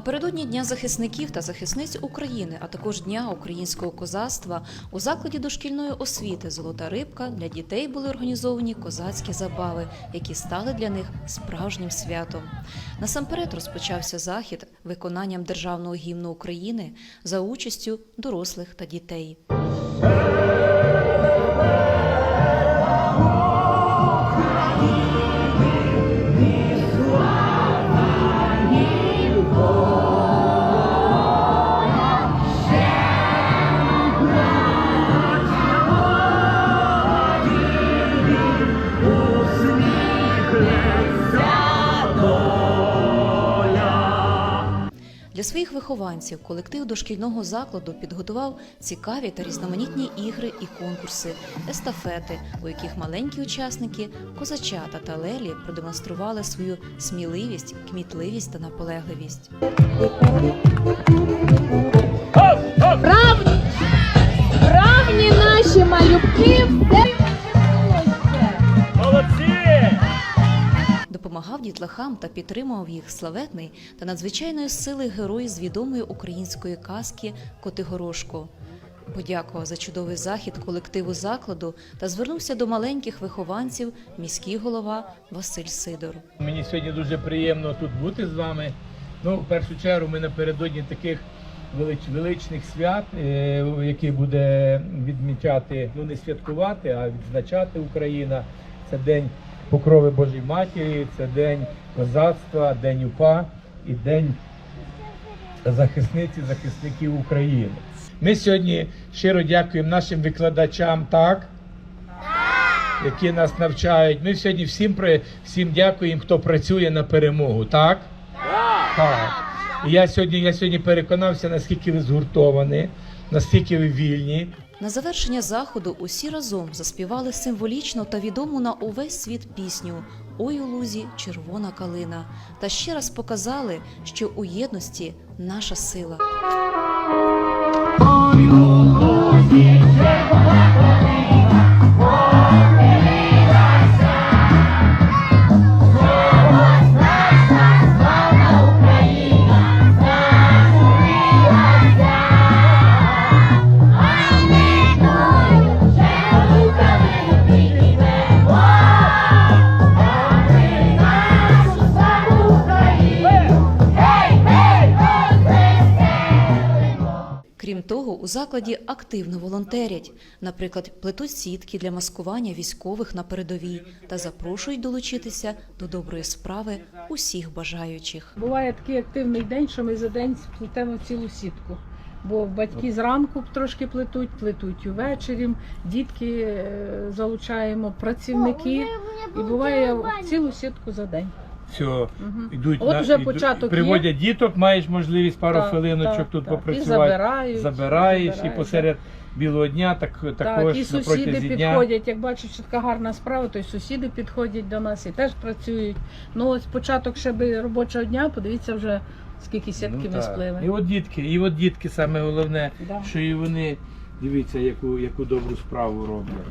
Напередодні Дня захисників та захисниць України, а також Дня українського козацтва, у закладі дошкільної освіти Золота рибка для дітей були організовані козацькі забави, які стали для них справжнім святом. Насамперед розпочався захід виконанням державного гімну України за участю дорослих та дітей. Для своїх вихованців колектив дошкільного закладу підготував цікаві та різноманітні ігри і конкурси, естафети, у яких маленькі учасники, козачата та лелі продемонстрували свою сміливість, кмітливість та наполегливість. Допомагав дітлахам та підтримував їх славетний та надзвичайної сили герой з відомої української казки Котигорошко. Подякував за чудовий захід колективу закладу та звернувся до маленьких вихованців міський голова Василь Сидор. Мені сьогодні дуже приємно тут бути з вами. Ну, в першу чергу, ми напередодні таких велич, величних свят, е, які буде відмічати, ну не святкувати, а відзначати Україна. Це День Покрови Божої Матері, це День козацтва, День УПА і День захисниці, захисників України. Ми сьогодні щиро дякуємо нашим викладачам, так? які нас навчають. Ми сьогодні всім при- всім дякуємо, хто працює на перемогу, так? Так. І я сьогодні, я сьогодні переконався, наскільки ви згуртовані, наскільки ви вільні. На завершення заходу усі разом заспівали символічну та відому на увесь світ пісню Ой у лузі червона калина та ще раз показали, що у єдності наша сила. Крім того, у закладі активно волонтерять, наприклад, плетуть сітки для маскування військових на передовій та запрошують долучитися до доброї справи усіх бажаючих. Буває такий активний день, що ми за день сплетемо цілу сітку. Бо батьки зранку трошки плетуть, плетуть увечері, дітки е, залучаємо, працівники. І буває цілу сітку за день. Все, Мгм. йдуть От на- вже йдуть- початок приводять діток, маєш можливість пару Так, хвилиночок так, тут так. І попрацювати. забирають, Забираєш і забирають, посеред білого дня, так Так, також і на сусіди протязі дня. підходять, як бачать, що така гарна справа, то й сусіди підходять до нас і теж працюють. Ну ось початок ще би робочого дня, подивіться вже скільки сітки Ну, ми так. сплили. І от дітки, і от дітки саме головне, Да. що і вони дивіться, яку, яку добру справу роблять.